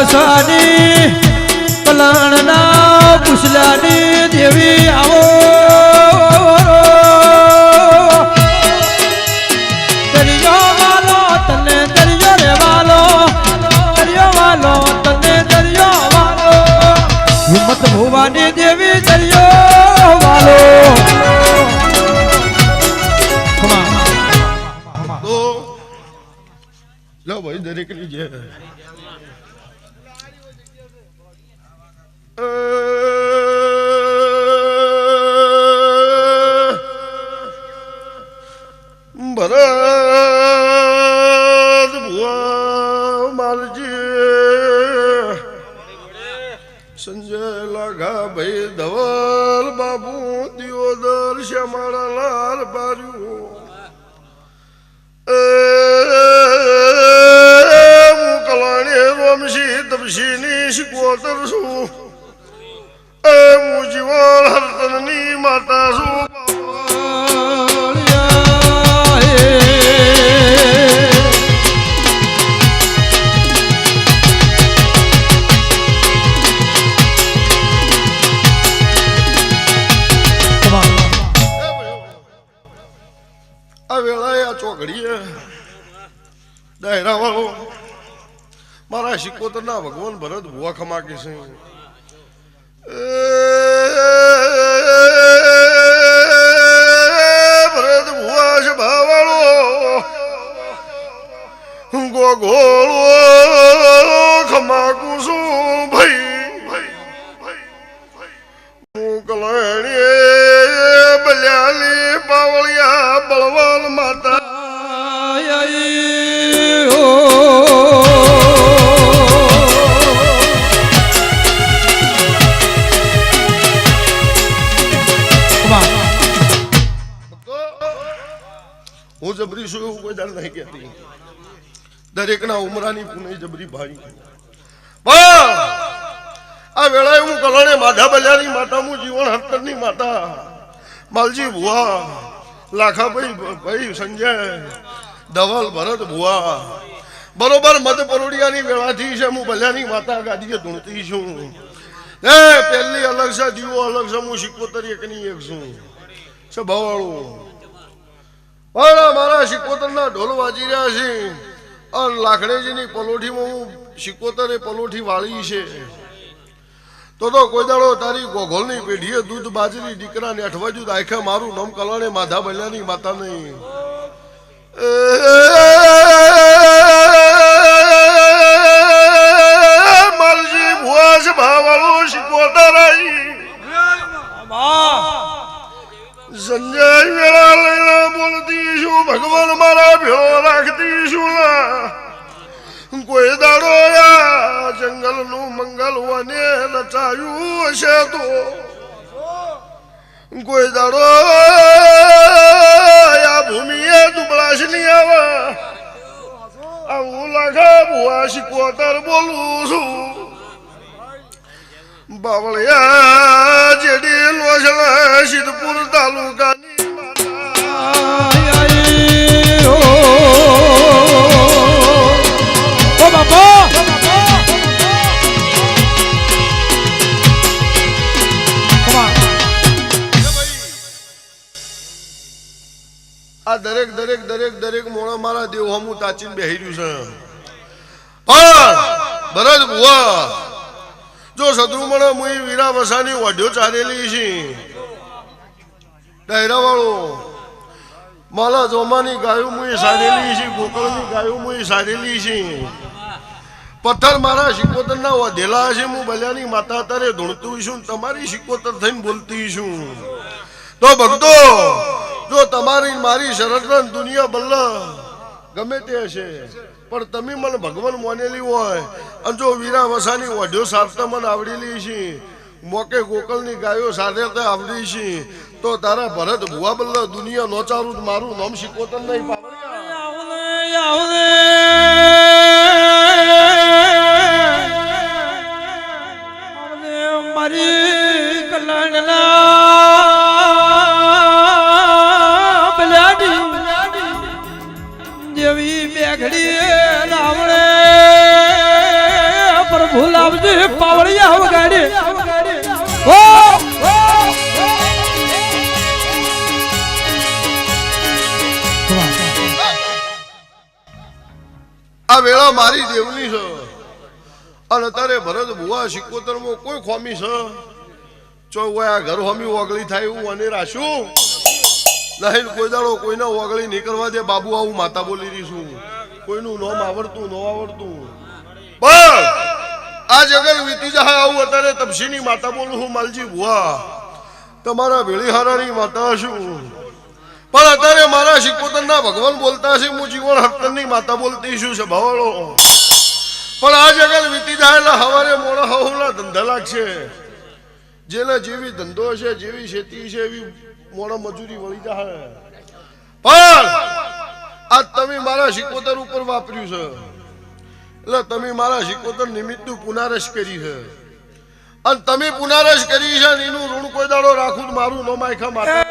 વસાની કલણના પુછલાની દેવી આવો હિંમત ભુવાની દેવી દરિયો વાલો. લો ભાઈ દરેકની જે શિકોતરના ભગવાન ભરત ભૂવા ખમા કે છે. ભરત ભૂવા છે ભાવાળો. ગોગોળો ખમાકું છું. ભાઈ હું કલાણી કોઈ દાડ નહીં કહેતી. દરેકના ઉમરાની પુણે જબરી ભાઈ પણ આ વેળાએ હું કલાણે માધા બજારની માતા હું જીવન હર્તરની માતા. માલજી ભુવા લાખાભાઈ ભાઈ સંજય ધવલ ભરત ભુવા. બરોબર મધ પરોડિયાની વેળાથી છે હું ભલ્યાની માતા ગાદીએ ધૂણતી છું. એ પહેલી અલગ છે દીવો અલગ છે હું શિકોતર એકની એક છું. છે ભવાળું પણ મારા શિકોતરના ઢોલ વાજી રહ્યા છે. અને લાખણેજીની પલોઠીમાં હું શિકોતરે પલોઠી વાળી છે. તો તો કોઈ દાડો તારી ગોઘોલની પેઢીએ દૂધ બાજરી દીકરાને અઠવાજુ આખે મારું નમ કલાણે માધા બલ્યાની માતા નહીં. માલજી ભુવા ભાવાળો શિકોતર સંજય ભગવાન મારા ભેળો રાખતી છું કોઈ દાડો જંગલનું મંગલ વને રચાયું હશે તો કોઈ દાડો યા ભૂમિએ દુબળાશની આવે આવું લાખા ભુવા શીખવતર બોલું છું બાવળિયા જેડી લોસણા સિદ્ધપુર તાલુકાની દરેક દરેક દરેક દરેક મોણા મારા દેવ હમું તાચીને બેહી છે. ભરત બુઆ જો સદરુમણ મુઈ વીરા વસાની ઓઢ્યો ચારેલી છે. ડાયરા વાળો માલા જોમાની ગાયો મુઈ સારેલી છે, ગોકળની ગાયો મુઈ સારેલી છે. પથ્થર મારા શિકોતરના વધેલા છે હું બલ્યાની માતા તારે ધૂણતું છું તમારી શિકોતર થઈને બોલતી છું. તો ભક્તો જો તમારી મારી શરત દુનિયા બલ્લ ગમે તે હશે પણ તમે મને ભગવાન માનેલી હોય અને જો વીરા વસાની ઓઢ્યો સારતા મને આવડેલી છે મોકે ગોકલની ગાયો સાથે આવડી છે તો તારા ભરત ભુવા બલ્લ દુનિયા નોચારું મારું નામ શિકોતર નહીં આવલે મારી કલ્યાણના જેવી મેઘડી રાવણે, પ્રભુ લાવજે પાવળિયા વગાડી. ઓ આ વેળા મારી દેવની છે. અને તારે ભરત ભુવા સિકોતર કોઈ ખોમી છે? ચો આ ઘર હોમી ઓગળી થાય એવું અને રાશું નહીં કોઈ દાડો કોઈને ઓગળી નહીં કરવા દે બાબુ આવું માતા બોલી રહી છું. કોઈનું નોમ આવડતું ન આવડતું. પણ આ જગત વીતી જાય આવું અત્યારે તપસીની માતા બોલું હું માલજી ભુવા. તમારા વેળીહારાની માતા છું. પણ અત્યારે મારા શિકોતરના ભગવાન બોલતા છે હું જીવન હર્તનની માતા બોલતી છું છે ભવાળો પણ આ જગત વીતી જાય એટલે હવારે મોડા હવના ધંધા લાગશે. જેને જેવી ધંધો છે, જેવી ખેતી છે, એવી મોડા મજૂરી વળી જાય પણ આ તમે મારા શિકોતર ઉપર વાપર્યું છે. એટલે તમે મારા શિકોતર નિમિત્તનું પુનારસ કરી છે. અને તમે પુનારસ કરી છે એનું ઋણ કોઈ દાડો રાખું મારું નો માયખા માતા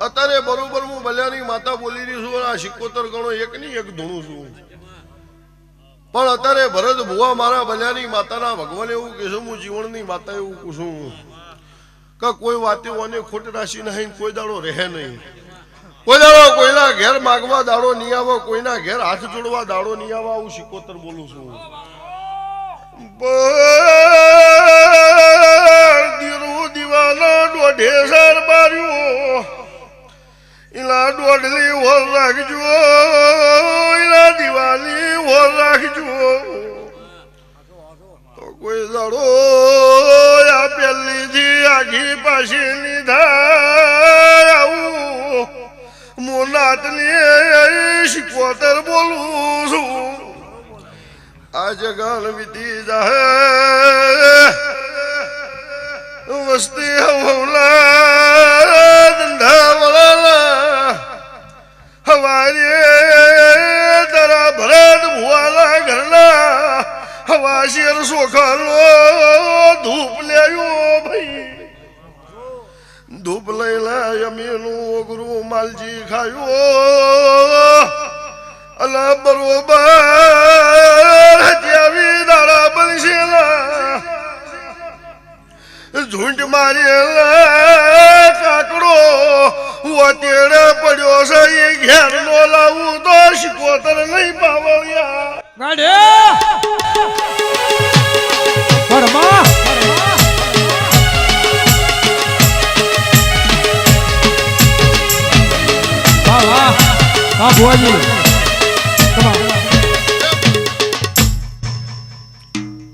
અત્યારે બરોબર હું બલ્યાની માતા બોલી રહી આ સિકોતર ગણો એક ની એક ધૂણું છું. પણ અત્યારે ભરત ભુવા મારા બલ્યાની માતાના ભગવાન એવું કે હું જીવનની માતા એવું કહું છું. કોઈ વાતે ઓને ખોટ રાશી નહીં, કોઈ દાડો રહે નહીં. કોઈ દાડો ઘેર માગવા દાડો નહીં આવો, કોઈના ઘેર હાથ જોડવા દાડો નહીં આવો, આવું સિકોતર બોલું છું. હવા શેર સોખાનો ધૂપ લેયો ભાઈ ધૂપ લઈ લે અમીનું ઓગરું માલજી ખાયો અલા બરોબર હત્યાવી દાડા બનશેલા ઝૂંટ મારેલા કાકડો વતેડે પડ્યો છે એ ઘેર નો લાવું તો શિકોતર નહીં પાવળ્યા ગાડે! પરમા વાહ વાહ વાહ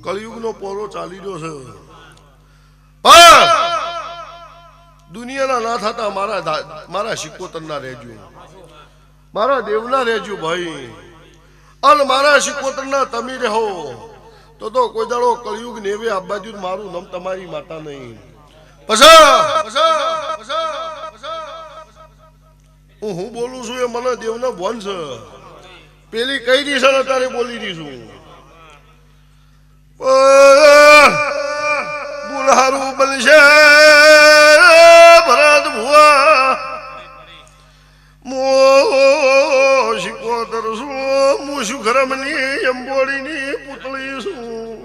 કળિયુગનો પોરો ચાલી રહ્યો છે. ના થતા મારા મારા શિકોતરના રહેજો. મારા દેવના રહેજો ભાઈ. અને મારા શિકોતરના તમે રહો. તો તો કોઈ દાડો કળિયુગ નેવે આ બાજુ મારું નામ તમારી માતા નહીં. હું હું બોલું છું એ મને દેવનો ભોન છે. પેલી કઈ દિશા અત્યારે બોલી રહી હું શુખરમની અંબોડીની પુતળી છું.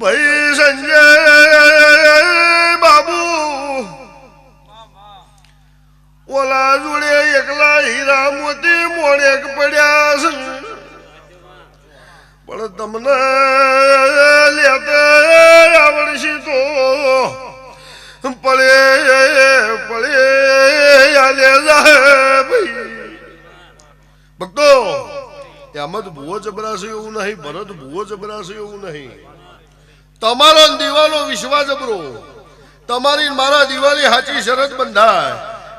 ભાઈ સંજય બાબુ ઓલા જોડે એકલા હીરા મોતી મોડેક નહીં ભરત ભૂવો જબરાશે એવું નહીં તમારો દીવાનો વિશ્વાસ જબરો તમારી મારા દિવાળી સાચી શરત બંધાય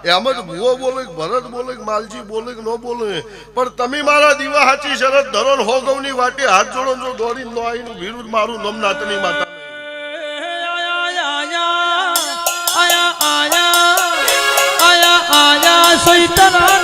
એમ જ ભૂવો બોલે ભરત બોલે માલજી બોલે ન બોલે પણ તમે મારા દીવા સાચી શરત ધરો ને હો વાટે હાથ જોડો જો દોડી ન આવીને વિરુદ્ધ મારું નમનાથની માતા આયા આયા આયા આયા સૈતરાના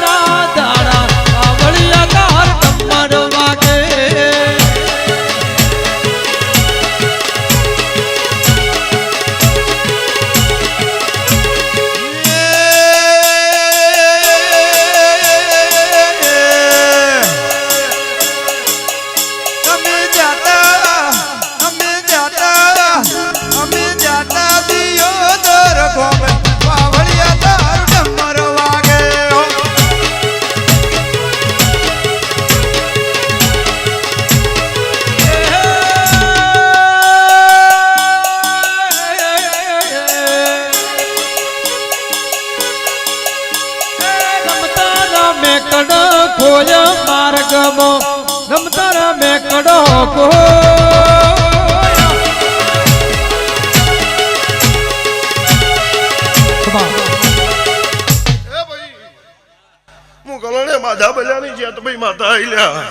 ભાઈ માતા આઈલ્યા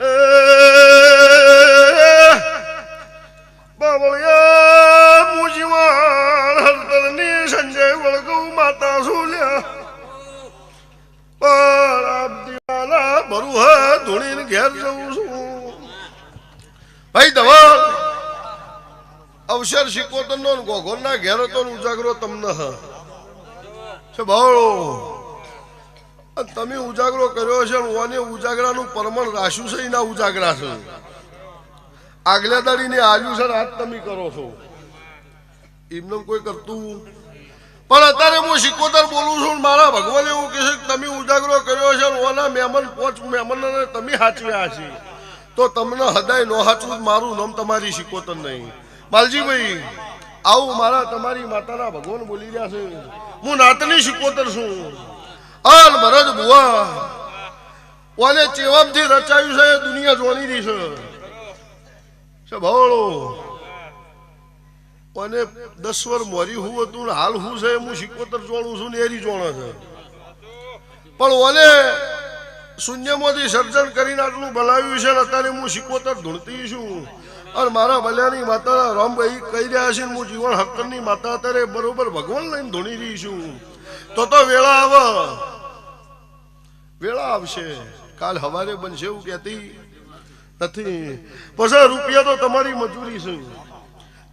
એ, બાવળિયા મુજીવાન હરતરની સંજય વળગઉ માતા સુલ્યા. પર આપ ભરું હે ધૂણીને ઘેર જવું છું. ભાઈ ધવલ અવસર શિકોતરનો નો ગોગોરના ઘેર ને ઉજાગરો તમને હ છે અને તમે ઉજાગરો કર્યો છે ઓને ઉજાગરાનું પરમણ રાખ્યું છે, એના ઉજાગરા છે. આગલા દાડીને આજુ છે આજ તમે કરો છો. એમને કોઈ કરતું પણ અત્યારે હું સિકોતર બોલું છું મારા ભગવાન એવું કહે છે તમે ઉજાગરો કર્યો છે ઓના મહેમાન પોચ મહેમાનને તમે સાચવ્યા છે તો તમને હદાય નો હાચવું મારું નામ તમારી સિકોતર નહીં. માલજીભાઈ, આવું મારા તમારી માતાના ભગવાન બોલી રહ્યા છે. હું નાતની સિકોતર છું. અન ભરત ભુવા ઓને ચેવામથી રચાયું છે, દુનિયા જોણી રહી છે. છે અને દસ વર મરી હું હતું હાલ હું છે, હું શીખવતર જોણું છું ને એરી જોણે છે. પણ ઓને શૂન્યમાંથી સર્જન કરીને આટલું બનાવ્યું છે ને અત્યારે હું શિકોતર ધૂણતી છું. અને મારા ભલ્યાની માતા રામભાઈ કહી રહ્યા છે હું જીવન હક્કરની માતા અત્યારે બરોબર ભગવાન લઈને ધૂણી રહી છું. તો તો વેળા આવે. વેળા આવશે. કાલ હવારે બનશે એવું કહેતી. નથી. પછી રૂપિયા તો તમારી મજૂરી છે.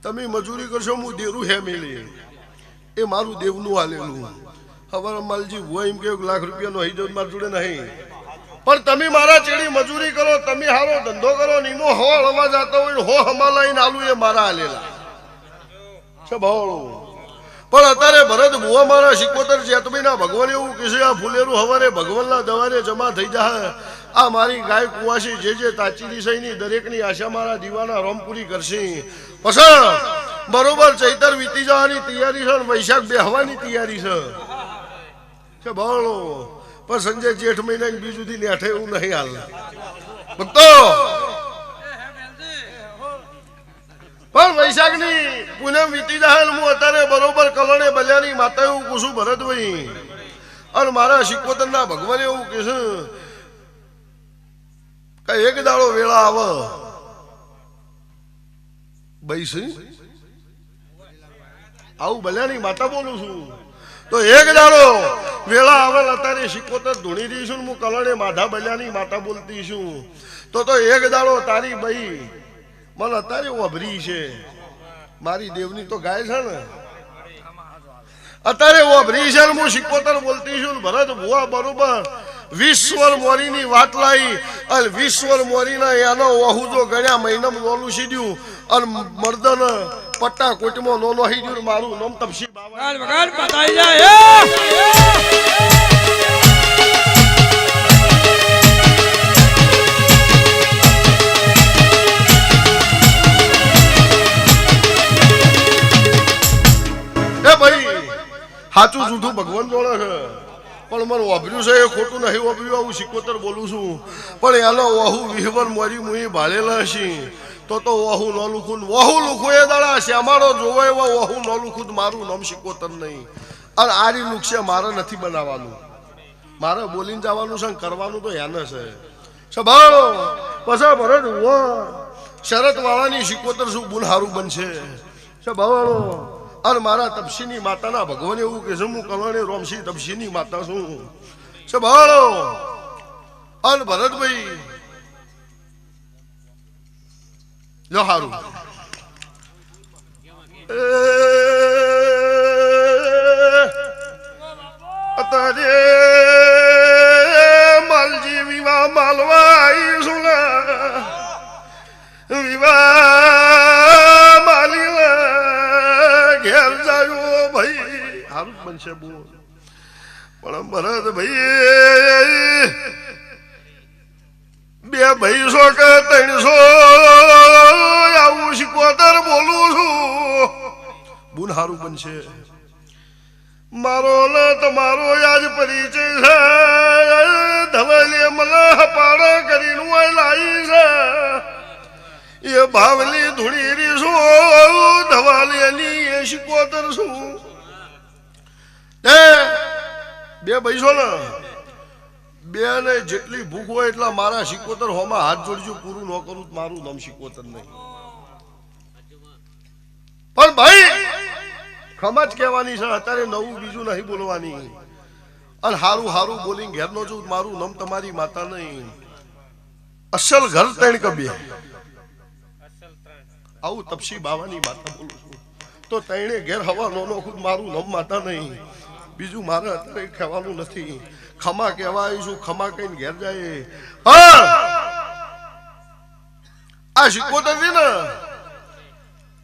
તમે મજૂરી કરશો, હું દેરું હે મેલી. એ મારું દેવનું હાલેલું. હવારે માલજી હું એમ કે લાખ રૂપિયાનો હઈ જવું મારા જોડે નહીં. પણ તમે મારા ચેડી મજૂરી કરો, તમે હારો ધંધો કરો ને એનો હો અવાજ આવતો હોય ને હો હમા લઈને આલું એ મારા હાલેલા. છે ભાવળું પણ અત્યારે ભરત બુવા મારા સિકોતર ચેતમીના ભગવાન એવું કહેશે આ ફૂલેરું હવારે ભગવાનના દવારે જમા થઈ જાય. આ મારી ગાય કુવાસી જે જે તાચી દિશાની દરેકની આશા મારા દીવાના રોમ પૂરી કરશે. પછી બરોબર ચૈતર વીતી જવાની તૈયારી છે વૈશાખ વૈશાખ બેહવાની તૈયારી છે. બળો પણ સંજય જેઠ મહિના બીજું થી નેઠે એવું નહીં હાલ. ભક્તો બની જાય ને હું અત્યારે બરોબર કલણે બજારી માતા એવું કુશું ભરતભાઈ. અને મારા શિકોતરના ભગવાન એવું કે છે કે એક દાડો વેળા આવે. બૈસી આવું બલ્યાની માતા બોલું છું. તો એક દાડો વેળા આવે અત્યારે શિકોતર ધૂણી છું હું કલણે માધા બલ્યાની માતા બોલતી છું. તો તો એક દાડો તારી બઈ મને અત્યારે વભરી છે. મારી દેવની તો ગાય છે ને. અત્યારે વભરી છે હું સિકોતર બોલતી છું ભરત ભુવા બરોબર. વિશ્વર મોરીની વાત લાવી અને વિશ્વર મોરીના એનો વહુ જો ગણ્યા મહિનામાં નોલું સીધ્યું અને મર્દન પટ્ટા કોટમાં નોનો હઈ ગયું મારું નામ તપસી બાબા પણ મને વાપર્યું છે, એ ખોટું નહીં વાપર્યું, આવું સિકોતર બોલું છું. પણ એનો વહુ વિહવન મરી મુઈ ભાળેલા હશે. તો તો વહુ ન લુખું, વહુ લુખું એ દાડા શ્યામાળો જોવો એવો વહુ ન લુખું, મારું નામ સિકોતર નહીં. અને આ રી નુકસે મારે નથી બનાવવાનું. મારે બોલીને જવાનું છે કરવાનું તો યાને છે. સંભાળો. પછી ભરત શરત વાળાની સિકોતર શું બુલ હારું બનશે? સંભાળો. અને મારા તપસીની માતાના ભગવાન એવું કે છે, હું કલણે રોમસી તપસીની માતા છું. ભાળો અને ભરતભાઈ. જો હારું. અત્યારે માલજી વિવાહ માલવા આવીશું ને. વિવાહ જ બનશે બહુ. પણ ભરત ભાઈ, બે ભાઈસો કે ત્રણસો આવું શીખવતર બોલું છું. બુન હારું બનશે. મારો ને તમારો યાદ પરિચય છે. ધવલે મને કરીને ઓય લાવી છે. એ ભાવલી ધૂળી રીશું શું ધવાલેની એ શીખવતર શું એ, બે પૈસો ને બે ને જેટલી ભૂખ હોય એટલા મારા શિકોતર હોમાં હાથ જોડજો, પૂરું ન કરું મારું નામ શિકોતર નહીં. પણ ભાઈ ખમજ કહેવાની છે, અત્યારે નવું બીજું નહીં બોલવાની. અને હારું હારું બોલીને ઘેર નો જવું મારું નામ તમારી માતા નહીં. અસલ ઘર તેણ કબીએ આવું તપસી બાવાની માતા બોલું છું. તો તેણે ઘેર હવા નો ખુદ મારું નામ માતા નહીં. બીજું મારે અત્યારે કહેવાનું નથી. ખમા કહેવાય આવીશું ખમા કહીને ઘેર જાય. આ શીખવતર છે ને.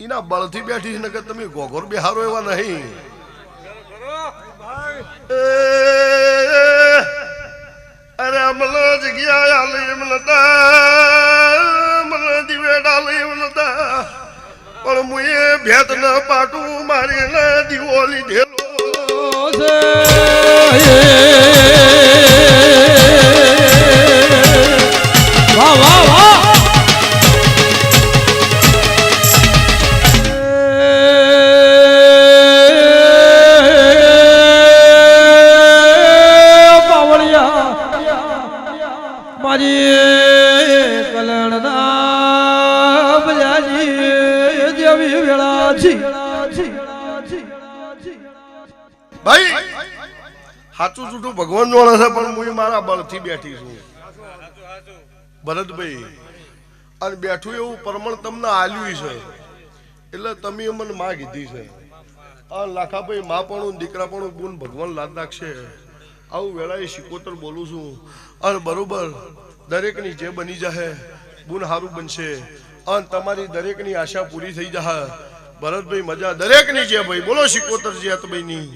એના બળથી બેઠી નગર તમે ગોઘોર બિહારો એવા નહીં. અરે અમલ જગ્યા આલી નતા. મને દિવેડા લઈ એમ પણ મુએ ભેત ન પાટું મારી ને દીવો લીધેલો ભાઈ સાચું જૂઠું ભગવાન જોડે છે, પણ હું મારા બળથી બેઠી છું. ભરતભાઈ, અને બેઠું એવું પરમણ તમને આલ્યું છે. એટલે તમે મને માં કીધી છે. આ લાખાભાઈ માં પણ દીકરા પણ બુન ભગવાન લાદ નાખશે. આવું વેળાએ શિકોતર બોલું છું. અને બરોબર, દરેકની જે બની જશે બુન હારું બનશે. અને તમારી દરેકની આશા પૂરી થઈ જશે ભરતભાઈ મજા, દરેકની છે ભાઈ, બોલો શિકોતર જે ભાઈની